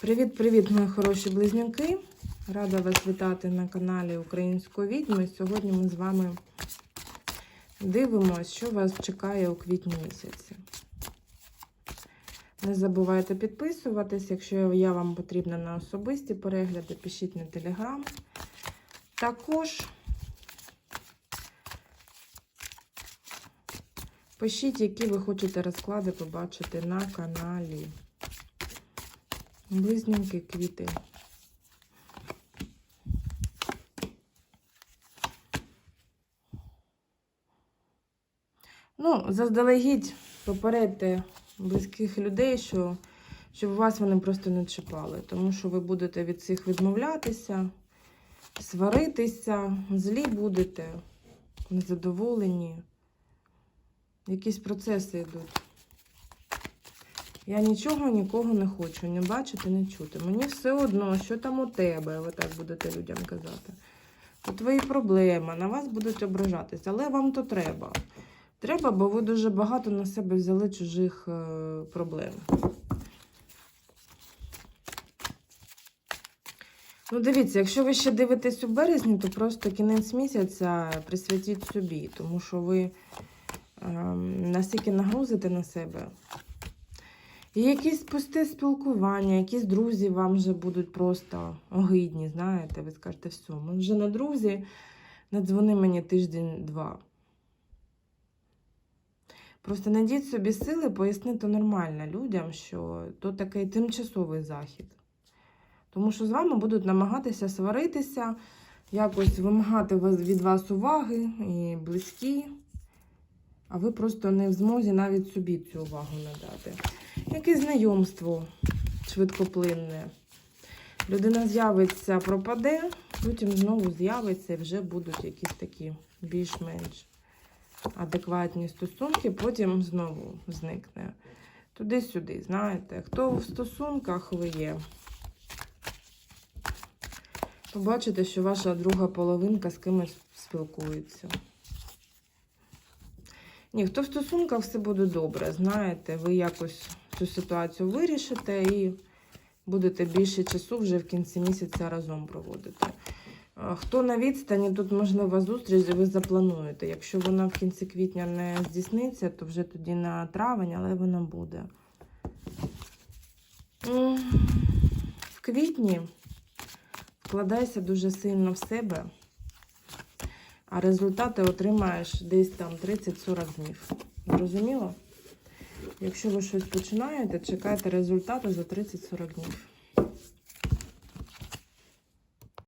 Привіт-привіт, мої хороші близнюки! Рада вас вітати на каналі Української відьми. Сьогодні ми з вами дивимося, що вас чекає у квітні місяці. Не забувайте підписуватись, якщо я вам потрібна на особисті перегляди, пишіть на телеграм. Також пишіть, які ви хочете розклади побачити на каналі. Близнюки квіти. Ну, заздалегідь попередьте близьких людей, що, щоб вас вони просто не чіпали, тому що ви будете від цих відмовлятися, сваритися, злі будете, незадоволені. Якісь процеси йдуть. Я нічого нікого не хочу, не бачити, не чути. Мені все одно, що там у тебе, ви так будете людям казати. То твої проблеми, на вас будуть ображатися, але вам то треба. Треба, бо ви дуже багато на себе взяли чужих е, проблем. Ну, дивіться, якщо ви ще дивитесь у березні, то просто кінець місяця присвятіть собі, тому що ви ем, настільки нагрузите на себе. І якісь пусте спілкування, якісь друзі вам вже будуть просто огидні, знаєте, ви скажете, все, ми вже на друзі, надзвони мені тиждень-два. Просто найдіть собі сили пояснити нормально людям, що то такий тимчасовий захід. Тому що з вами будуть намагатися сваритися, якось вимагати від вас уваги і близькі, а ви просто не в змозі навіть собі цю увагу надати. Якесь знайомство швидкоплинне. Людина з'явиться, пропаде, потім знову з'явиться і вже будуть якісь такі більш-менш адекватні стосунки, потім знову зникне. Туди-сюди, знаєте, хто в стосунках ви є. Побачите, що ваша друга половинка з кимось спілкується. Ні, хто в стосунках все буде добре, знаєте, ви якось цю ситуацію вирішите і будете більше часу вже в кінці місяця разом проводити. Хто на відстані, тут можлива зустріч, ви заплануєте. Якщо вона в кінці квітня не здійсниться, то вже тоді на травень, але вона буде. В квітні вкладайся дуже сильно в себе, а результати отримаєш десь там 30-40 днів. Зрозуміло? Якщо ви щось починаєте, чекайте результату за 30-40 днів.